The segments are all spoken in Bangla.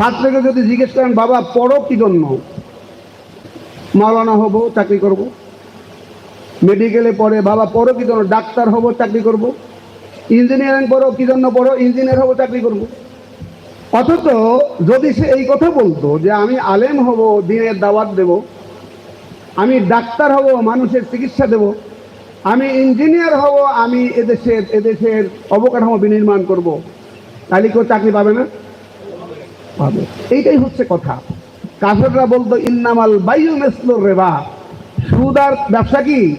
ছাত্রকে যদি জিজ্ঞেস করেন, বাবা, পড়ো কি জন্য? মাওলানা হব, চাকরি করব। মেডিকেলে পড়ে, বাবা, পড়ো কি জন্য? ডাক্তার হব, চাকরি করব। ইঞ্জিনিয়ারিং পড়ো কি জন্য পড়ো? ইঞ্জিনিয়ার হব, চাকরি করব। অথচ যদি সে এই কথা বলতো যে, আমি আলেম হব, দিনের দাওয়াত দেব। আমি ডাক্তার হব, মানুষের চিকিৎসা দেব। আমি ইঞ্জিনিয়ার হব, আমি এদেশের এদেশের অবকাঠামো বিনির্মাণ করব। তাহলে কেউ চাকরি পাবে না? পাবে। এইটাই হচ্ছে কথা। কাফেররা বলতো, ইন্নামাল বায়ু মেসলো রেবা। সুদ আর ব্যবসা কি?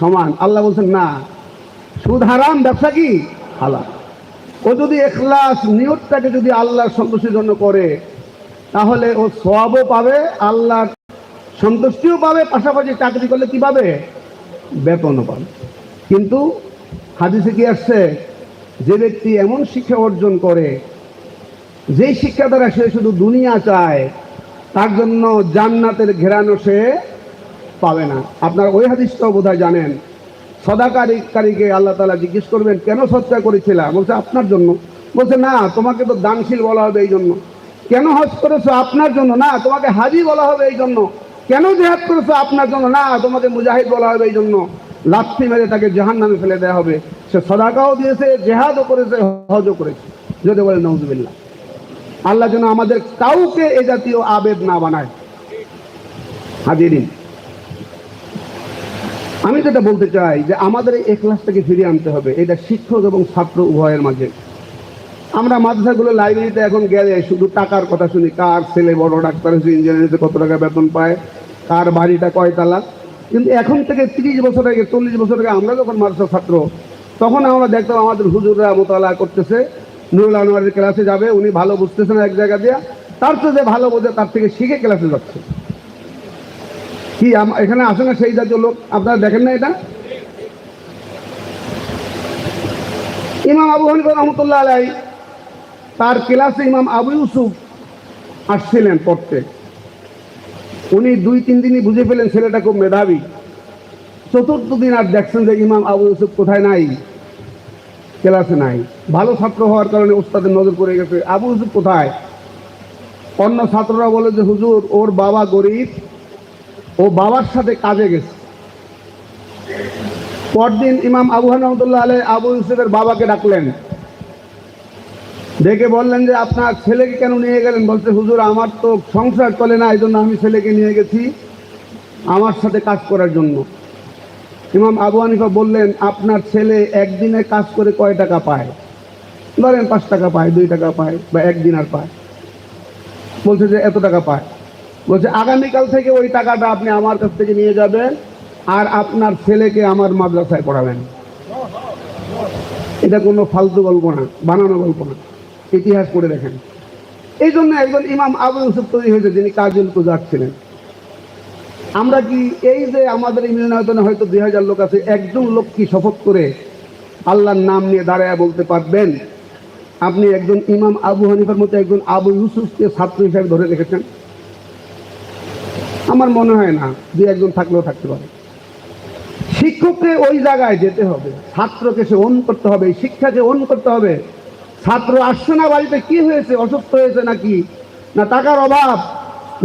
সমান। আল্লাহ বলছেন, না। সুদ হারাম, ব্যবসা কি? হালাল। ও যদি এখলাস নিয়তটাকে যদি আল্লাহর সন্তুষ্টির জন্য করে, তাহলে ও সবও পাবে, আল্লাহর সন্তুষ্টিও পাবে, পাশাপাশি চাকরি করলে কি পাবে? বেতনও পাবে। কিন্তু হাদিসে কি আসছে? যে ব্যক্তি এমন শিক্ষা অর্জন করে যেই শিক্ষা দ্বারা সে শুধু দুনিয়া চায়, তার জন্য জান্নাতের ঘেরানো সে পাবে না। আপনার ওই হাদিসটাও বোধহয় জানেন। সদাকারীকারীকে আল্লাহ তালা জিজ্ঞেস করবেন, কেন সৎকার করেছিলাম? বলছে, আপনার জন্য। বলছে, না, তোমাকে তো দানশীল বলা হবে এই জন্য। কেন হজ করেছ আপনার জন্য? না, তোমাকে হাজি বলা হবে এই জন্য। কেন জেহাদ করেছ আপনার জন্য? না, তোমাকে মুজাহিদ বলা হবে এই জন্য। লাথি মেরে তাকে জাহান নামে ফেলে দেওয়া হবে। সে সদাকাও দিয়েছে, জেহাদও করেছে, হজও করেছে। যদি বলে নজবিল্লা আল্লাহ যেন আমাদের কাউকে এ জাতীয় আবেদ না বানায়। হাজিরিন আমি যেটা বলতে চাই যে আমাদের এই ক্লাসটাকে ফিরিয়ে আনতে হবে। এটা শিক্ষক এবং ছাত্র উভয়ের মাঝে। আমরা মাদ্রাসাগুলো লাইব্রেরিতে এখন গেলে শুধু টাকার কথা শুনি। কার ছেলে বড় ডাক্তার হয়েছে ইঞ্জিনিয়ারিংতে কত টাকা বেতন পায়, কার বাড়িটা কয়তালা কিন্তু এখন থেকে তিরিশ বছর আগে, চল্লিশ বছর আগে আমরা যখন মাদ্রাসা ছাত্র, তখন আমরা দেখতাম আমাদের হুজুররা মোতালা করতেছে নুরুল আনোয়ারের ক্লাসে যাবে, উনি ভালো বুঝতেছে না এক জায়গা দিয়ে। তার চেয়ে যে ভালো বোঝে, তার থেকে শিখে ক্লাসে যাচ্ছে। কি এখানে আসে না সেই জাতীয় লোক? আপনারা দেখেন না এটা? ইমাম আবু হানিফা রহমতুল্লাহ আলাই, তার ক্লাসে ইমাম আবু ইউসুফ আসছিলেন পড়তে। উনি দুই, তিন দিনই বুঝে ফেলেন, ছেলেটা খুব মেধাবী। চতুর্থ দিন আর দেখছেন যে ইমাম আবু ইউসুফ কোথায় নাই। ক্লাসে নাই। ভালো ছাত্র হওয়ার কারণে ওস্তাদের নজর পড়ে গেছে, আবু ইউসুফ কোথায়? অন্য ছাত্ররা বলে যে, হুজুর, ওর বাবা গরিব, ও বাবার সাথে কাজে গেছে। পরদিন ইমাম আবু রহমতুল্লাহ আলাই আবু ইউসুফের বাবাকে ডাকলেন। ডেকে বললেন যে, আপনার ছেলেকে কেন নিয়ে গেলেন? বলছে, হুজুর, আমার তো সংসার চলে না এই জন্য আমি ছেলেকে নিয়ে গেছি আমার সাথে কাজ করার জন্য। ইমাম আবু হানিফা বললেন, আপনার ছেলে একদিনে কাজ করে কয় টাকা পায়? ধরেন পাঁচ টাকা পায়, দুই টাকা পায় বা একদিন আর পায়। বলছে যে, এত টাকা পায়? বলছে, আগামীকাল থেকে ওই টাকাটা আপনি আমার কাছ থেকে নিয়ে যাবেন আর আপনার ছেলেকে আমার মাদ্রাসায় পড়াবেন। এটা কোনো ফালতু গল্প না, বানানো গল্প না। ইতিহাস পড়ে দেখেন। এই জন্য একজন ইমাম আবু ইউসুফ তৈরি হয়েছে, যিনি কাজুল কুজাক ছিলেন আমরা কি এই যে আমাদের এই মিলনায়তনে হয়তো দুই হাজার লোক আছে, একজন লোক কি শপথ করে আল্লাহর নাম নিয়ে দাঁড়ায় বলতে পারবেন? আপনি একজন ইমাম আবু হানিফার মতো একজন আবু ইউসুফকে ছাত্র হিসাবে ধরে রেখেছেন? আমার মনে হয় না, দুই একজন থাকলেও থাকতে পারে। শিক্ষককে ওই জায়গায় যেতে হবে, ছাত্রকে সে অন করতে হবে, শিক্ষাকে অন করতে হবে। ছাত্র আসছে না বাড়িতে, কি হয়েছে, অসুস্থ হয়েছে নাকি? না টাকার অভাব,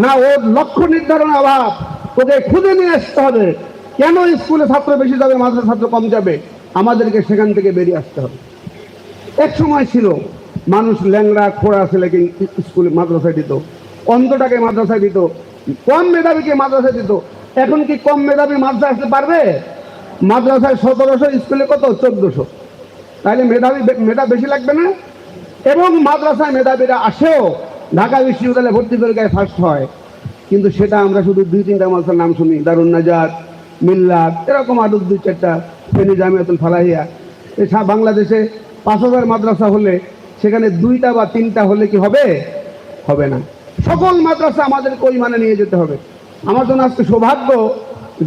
না ওর লক্ষ্য নির্ধারণের অভাব। তোকে খুঁজে নিয়ে আসতে হবে। কেন স্কুলে ছাত্র বেশি যাবে মাদ্রাসা ছাত্র কম যাবে? আমাদেরকে সেখান থেকে বেরিয়ে আসতে হবে। এক সময় ছিল, মানুষ ল্যাংড়া, খোড়া ছেলেকে স্কুলে মাদ্রাসায় দিত। অন্ধটাকে মাদ্রাসায় দিত। কম মেধাবীকে মাদ্রাসায় দিত। এখন কি কম মেধাবী মাদ্রাসা আসতে পারবে? মাদ্রাসায় সতেরোশো, স্কুলে কত? চোদ্দশো। তাহলে মেধাবী মেধা বেশি লাগবে না? এবং মাদ্রাসায় মেধাবীরা আসেও ঢাকা বিশ্ববিদ্যালয়ে ভর্তি পরীক্ষায় ফার্স্ট হয়। কিন্তু সেটা আমরা শুধু দুই তিনটা মাদ্রাসার নাম শুনি। দারুণ নাজাদ মিল্লাত, এরকম আরও দুই চারটা ফেনী জামিয়াতুল ফালাহিয়া। বাংলাদেশে পাঁচ হাজার মাদ্রাসা হলে সেখানে দুইটা বা তিনটা হলে কি হবে? হবে না। সকল মাদ্রাসা আমাদেরকে ওই মানে নিয়ে যেতে হবে। আমার জন্য আজকে সৌভাগ্য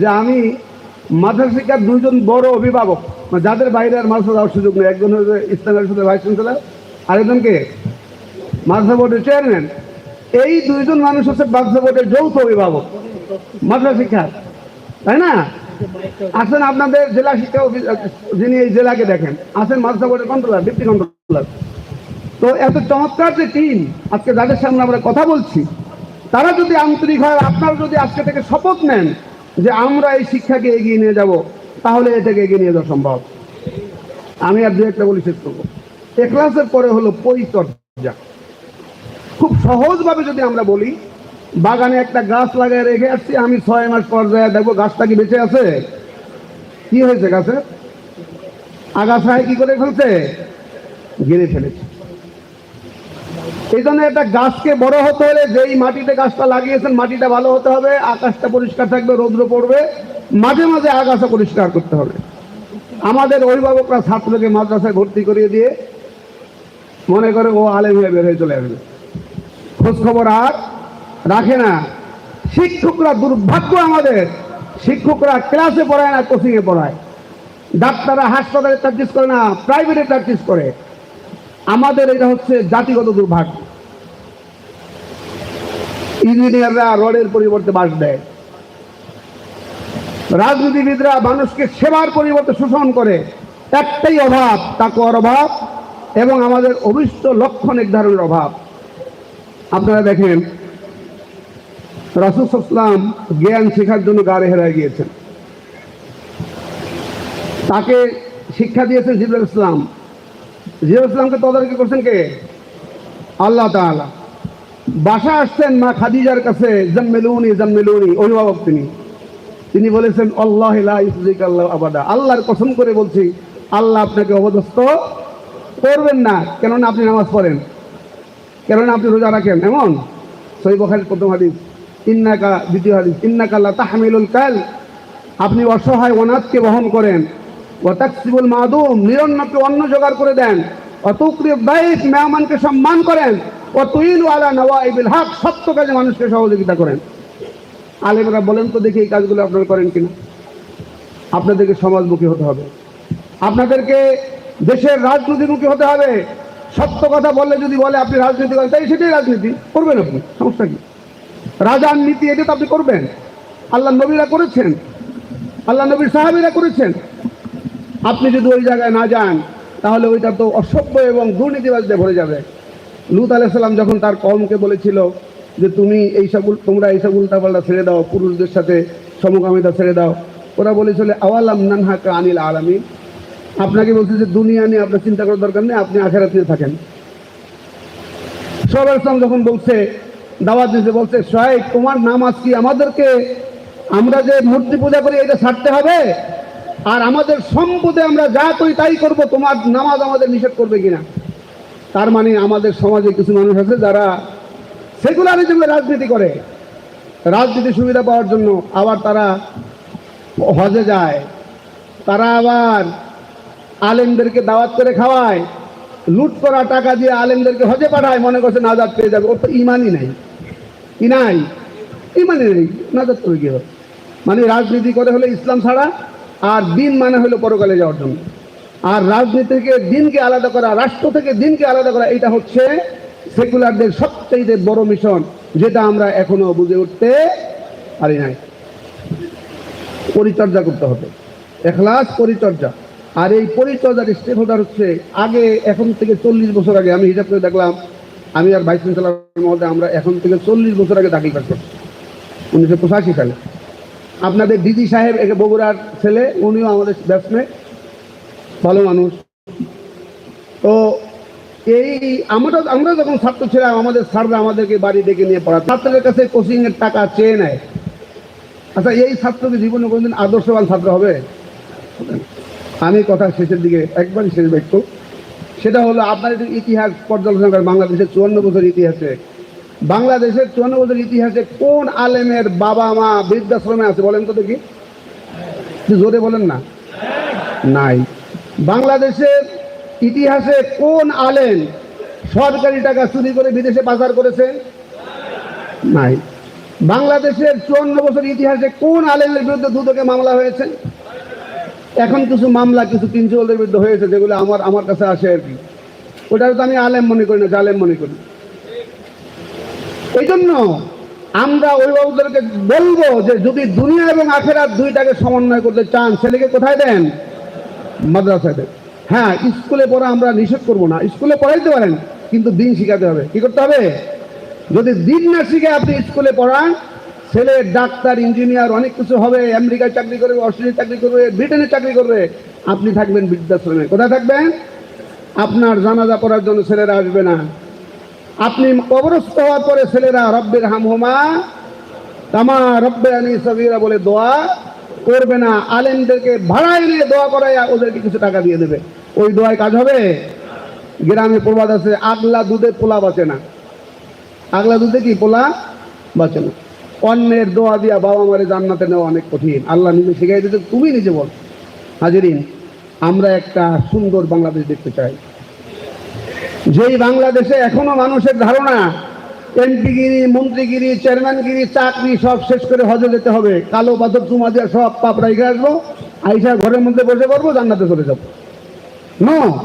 যে আমি মাদ্রাসা শিক্ষার দুইজন বড় অভিভাবক মানে যাদের বাইরে আর মাদ্রাসা যাওয়ার সুযোগ নেই। একজন হচ্ছে ইসলামের সাথে ভাইস চ্যান্সেলার আরেকজনকে মাদ্রাসা বোর্ডের চেয়ারম্যান। এই দুইজন মানুষ হচ্ছে বোর্ডের যৌথ অভিভাবক। মাদ্রাসা শিক্ষা, তাই না? আছেন আপনাদের জেলা শিক্ষা যিনি এই জেলাকে দেখেন আছেন মাদ্রাসা বোর্ডের কন্ট্রোলার, ডিপ্টি কন্ট্রোলার। তো এত চমৎকার যে টিম, আজকে যাদের সামনে আমরা কথা বলছি, তারা যদি আন্তরিক হয়, আপনারা যদি আজকে থেকে শপথ নেন যে আমরা এই শিক্ষাকে এগিয়ে নিয়ে যাব, তাহলে এটাকে এগিয়ে নিয়ে যাওয়া সম্ভব। আমি আর দু একটা বলি শেষ করব। এক্লাসের পরে হলো পরিচর্যা। খুব সহজভাবে যদি আমরা বলি, বাগানে একটা গাছ লাগিয়ে রেখে আসছি, আমি ছয় মাস পর যায় দেখব গাছটা কি বেঁচে আছে। কি হয়েছে গাছে আগাছায় কি করে ফেলছে? গিরে ফেলেছে। এই জন্য একটা গাছকে বড় হতে হলে যেই মাটিতে গাছটা লাগিয়েছেন, মাটিটা ভালো হতে হবে, আকাশটা পরিষ্কার থাকবে, রৌদ্র পড়বে, মাঝে মাঝে আগাছা পরিষ্কার করতে হবে। আমাদের অভিভাবকরা ছাত্রকে মাদ্রাসায় ভর্তি করিয়ে দিয়ে মনে করে ও আলেম হয়ে বের হয়ে চলে আসবে। খোঁজ খবর আর রাখে না। শিক্ষকরা দুর্ভাগ্য আমাদের। শিক্ষকরা ক্লাসে পড়ায় না কোচিংয়ে পড়ায়। ডাক্তাররা হাসপাতালে প্র্যাকটিস করে না প্রাইভেটে প্র্যাকটিস করে। আমাদের এটা হচ্ছে জাতিগত দুর্ভাগ্য। ইঞ্জিনিয়াররা রডের পরিবর্তে বাস দেয়। রাজনীতিবিদরা মানুষকে সেবার পরিবর্তে শোষণ করে। একটাই অভাব, তাকওয়ার অভাব এবং আমাদের অভিষ্ট লক্ষ্য নির্ধারণের অভাব। আপনারা দেখেন রাসুসাল্লাম জ্ঞান শেখার জন্য গাড়ি হেরায় গিয়েছেন। তাকে শিক্ষা দিয়েছেন জিবুল ইসলাম। জিবুল ইসলামকে তদারকি করছেন কে? আল্লাহ তাআলা। বাসা আসছেন মা খাদিজার কাছে, জম্মেলুনি জম্মেলুনি, অভিভাবক তিনি। তিনি বলেছেন, আল্লাহ আল্লাহ আবাদা। আল্লাহর কসম করে বলছি, আল্লাহ আপনাকে অবদস্ত করবেন না, কেননা আপনি নামাজ পড়েন। কেননা আপনি রোজা রাখেন, এমন? সই বখারির প্রথম হাদিস, ইন্নাকা দ্বিতীয় হাদিস, ইন্নাকা আল্লাহ তাহমিলুল কাল আপনি অসহায়, অনাথকে বহন করেন। ও তাকসিবুল মাদুম নিরন্নকে অন্ন জোগাড় করে দেন। অতুক্রিয় বাইক মেহমানকে সম্মান করেন। ও তুইন আলা নওয়াইবিল হক সত্য কাজে মানুষকে সহযোগিতা করেন। আলেমরা বলেন তো দেখি এই কাজগুলো আপনারা করেন কিনা। আপনাদেরকে সমাজমুখী হতে হবে। আপনাদেরকে দেশের রাজনীতিমুখী হতে হবে। সত্য কথা বললে যদি বলে আপনি রাজনীতি করেন তাই সেটাই রাজনীতি। করবেন আপনি, সমস্যা কি? রাজার নীতি এটা তো আপনি করবেন। আল্লাহ নবীরা করেছেন। আল্লাহ নবীর সাহাবিরা করেছেন। আপনি যদি ওই জায়গায় না যান, তাহলে ওইটা তো অসভ্য এবং দুর্নীতিবাজদের ভরে যাবে। লুত আলাইসাল্লাম যখন তার কমকে বলেছিল যে তুমি এইসব তোমরা এইসব উল্টাপাল্টা ছেড়ে দাও, পুরুষদের সাথে সমকামিতা ছেড়ে দাও, ওরা বলেছিল, আওয়ালাম নানহাকা আনিল আলামী আপনাকে বলছে যে দুনিয়া নিয়ে আপনার চিন্তা করার দরকার নেই, আপনি আখেরাত নিয়ে থাকেন। সবাই ইসলাম যখন বলছে, দাওয়াত দিতে বলছে, সোহেব, তোমার নামাজ কি আমাদেরকে, আমরা যে মূর্তি পূজা করি, এটা ছাড়তে হবে? আর আমাদের সম্পদে আমরা যা করি, তাই করব, তোমার নামাজ আমাদের নিষেধ করবে কিনা? তার মানে আমাদের সমাজে কিছু মানুষ আছে যারা সেকুলারিজমে রাজনীতি করে। রাজনীতি সুবিধা পাওয়ার জন্য আবার তারা হজে যায়। তারা আবার আলেমদেরকে দাওয়াত করে খাওয়ায়, লুট করা টাকা দিয়ে আলেমদেরকে হজে পাঠায়, মনে করছে নাজাদ পেয়ে যাবে। ওর তো ইমানই নাই। কি নাই। ইমানই নেই। নাজাদ করে কি হবে? মানে রাজনীতি করে হলে ইসলাম ছাড়া, আর দিন মানে হলো পরকালে যাওয়ার জন্য। আর রাজনীতি থেকে দিনকে আলাদা করা, রাষ্ট্র থেকে দিনকে আলাদা করা, এটা হচ্ছে সেকুলারদের সবচেয়ে বড় মিশন, যেটা আমরা এখনও বুঝে উঠতে পারি নাই। পরিচর্যা করতে হবে। এখলাস পরিচর্যা। আর এই পরিচর্যার স্টেপ হোল্ডার হচ্ছে, আগে এখন থেকে চল্লিশ বছর আগে আমি হিসাব করে দেখলাম, আমি আর ভাইস চ্যান্সেলার মহোদয় আমরা এখন থেকে চল্লিশ বছর আগে দাখিল পাস করছি, উনিশশো পঁচাশি সালে। আপনাদের দিদি সাহেব একে বগুড়ার ছেলে, উনিও আমাদের ব্যাটসম্যান ভালো মানুষ। তো এই আমরা আমরা যখন ছাত্র ছিলাম, আমাদের স্যাররা আমাদেরকে বাড়ি ডেকে নিয়ে পড়া ছাত্রদের কাছে কোচিংয়ের টাকা চেয়ে নেয়। আচ্ছা এই ছাত্রকে জীবনে কোনোদিন আদর্শবান ছাত্র হবে? আমি কথা শেষের দিকে একবারই শেষ বাক্য সেটা হলো আপনার একটু ইতিহাস পর্যালোচনা করেন বাংলাদেশের চুয়ান্ন বছর ইতিহাসে। বাংলাদেশের চুয়ান্ন বছর ইতিহাসে কোন আলেমের বাবা মা বৃদ্ধাশ্রমে আছে বলেন তো দেখি। জোরে বলেন না। নাই। বাংলাদেশের ইতিহাসে কোন আলেম সরকারি টাকা চুরি করে বিদেশে পাচার করেছে? নাই। বাংলাদেশের চুয়ান্ন বছর ইতিহাসে কোন আলেমের বিরুদ্ধে দুদকে মামলা হয়েছে? এখন কিছু মামলা, কিছু প্রিন্সিপালদের বিরুদ্ধে হয়েছে যেগুলো আমার আমার কাছে আসে আর কি। ওটা তো আমি আলেম মনে করি না, জালেম মনে করি। এই জন্য আমরা অভিভাবকদেরকে বলব যে যদি দুনিয়া এবং আখেরাত দুইটাকে সমন্বয় করতে চান, ছেলেকে কোথায় দেন? মাদ্রাসায় দেন। হ্যাঁ স্কুলে পড়া আমরা নিষেধ করব না। স্কুলে পড়াইতে পারেন, কিন্তু দিন শিখাতে হবে। কি করতে হবে? যদি দিন না শিখে আপনি স্কুলে পড়ান ছেলে, ডাক্তার, ইঞ্জিনিয়ার, অনেক কিছু হবে, আমেরিকায় চাকরি করবে, অস্ট্রেলিয়ায় চাকরি করবে, ব্রিটেনে চাকরি করবে, আপনি থাকবেন বৃদ্ধাশ্রমে। কোথায় থাকবেন? আপনার জানাজা পড়ার জন্য ছেলেরা আসবে না। আপনি কবরস্থ হওয়ার পরে ছেলেরা, রব্বের হামহুমা তামা রব্বে আনি সবিরা বলে দোয়া করবে না। আলেমদেরকে ভাড়ায় নিয়ে দোয়া করায় ওদেরকে কিছু টাকা দিয়ে দেবে। ওই দোয়ায় কাজ হবে? গ্রামে প্রবাদ আছে, আগলা দুধে পোলা বাঁচে না। আগলা দুধে কি পোলা বাঁচে না। অন্যের দোয়া দিয়া বাবা মারে জান্নাতে নেওয়া অনেক কঠিন। আল্লাহ নিজে শিখাই দিতে তুমি নিজে বল। হাজিরিন, আমরা একটা সুন্দর বাংলাদেশ দেখতে চাই। যেই বাংলাদেশে এখনও মানুষের ধারণা, এমপিগিরি, মন্ত্রীগিরি, চেয়ারম্যানগিরি, চাকরি সব শেষ করে হজে যেতে হবে। কালো পাথর চুমা দিয়ে সব পাপ রেখে আসব। আইসা ঘরের মধ্যে বসে পড়ব, জান্নাতে চলে যাব। নো!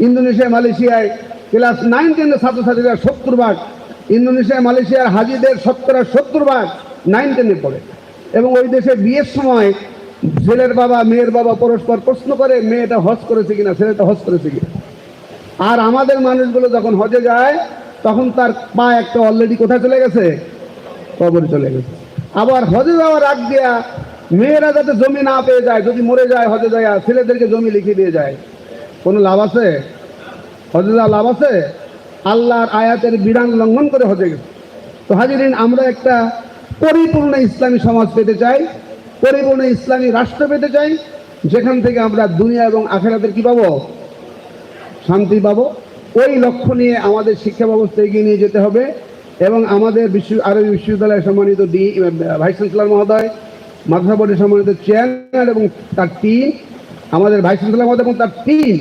ইন্দোনেশিয়া, মালয়েশিয়ায় ক্লাস নাইন টেনের ছাত্রছাত্রীরা সত্তর ভাগ ইন্দোনেশিয়া মালয়েশিয়ার হাজিদের সত্তর আর সত্তর ভাগ নাইন টেনে পড়ে। এবং ওই দেশে বিয়ের সময় ছেলের বাবা, মেয়ের বাবা পরস্পর প্রশ্ন করে, মেয়েটা হজ করেছে কিনা, ছেলেটা হজ করেছে কিনা? আর আমাদের মানুষগুলো যখন হজে যায়, তখন তার পা একটা অলরেডি কোথায় চলে গেছে? কবরে চলে গেছে। আবার হজে যাওয়ার আগ দিয়া মেয়েরা যাতে জমি না পেয়ে যায়, যদি মরে যায়, হজে যায় ছেলেদেরকে জমি লিখে দিয়ে যায়, কোনো লাভ আছে? হজে যাওয়া লাভ আছে? আল্লাহর আয়াতের বিধান লঙ্ঘন করে হজে গেছে। তো হাজিরিন, আমরা একটা পরিপূর্ণ ইসলামী সমাজ পেতে চাই, পরিপূর্ণ ইসলামী রাষ্ট্র পেতে চাই, যেখান থেকে আমরা দুনিয়া এবং আখেরাতের কি পাবো? শান্তি পাবো। ওই লক্ষ্য নিয়ে আমাদের শিক্ষা ব্যবস্থা এগিয়ে নিয়ে যেতে হবে এবং আমাদের বিশ্ব আরবি বিশ্ববিদ্যালয়ের সম্মানিত ডি ভাইস চ্যান্সেলর মহোদয়, মাদ্রাসা বোর্ডের সম্মানিত চেয়ারম্যান এবং তার টিম আমাদের ভাইস চ্যান্সেলর মহোদয় এবং তার টিম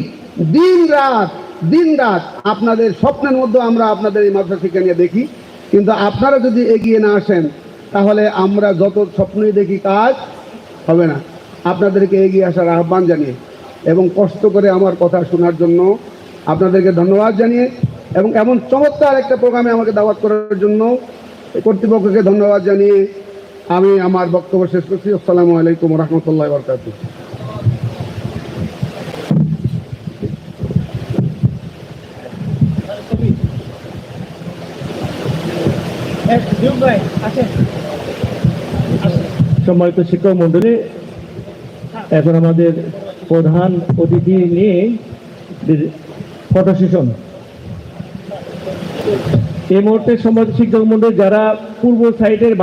দিন রাত দিন রাত আপনাদের স্বপ্নের মধ্যে আমরা আপনাদের এই মাদ্রাসা শিক্ষা নিয়ে দেখি। কিন্তু আপনারা যদি এগিয়ে না আসেন, তাহলে আমরা যত স্বপ্নই দেখি কাজ হবে না। আপনাদেরকে এগিয়ে আসার আহ্বান জানিয়ে এবং কষ্ট করে আমার কথা শোনার জন্য আপনাদেরকে ধন্যবাদ জানিয়ে এবং এমন চমৎকার একটা প্রোগ্রামে আমাকে দাওয়াত করার জন্য কর্তৃপক্ষকে ধন্যবাদ জানিয়ে আমি আমার বক্তব্য শেষ করছি। আসসালামু আলাইকুম রহমতুল্লাহ বরকাত সম্মানিত শিক্ষক মন্ডলী এখন আমাদের প্রধান অতিথি নিয়ে ফটো সেশন এই মুহূর্তে সম্মানিত শিক্ষক মন্ডলী যারা পূর্ব সাইডের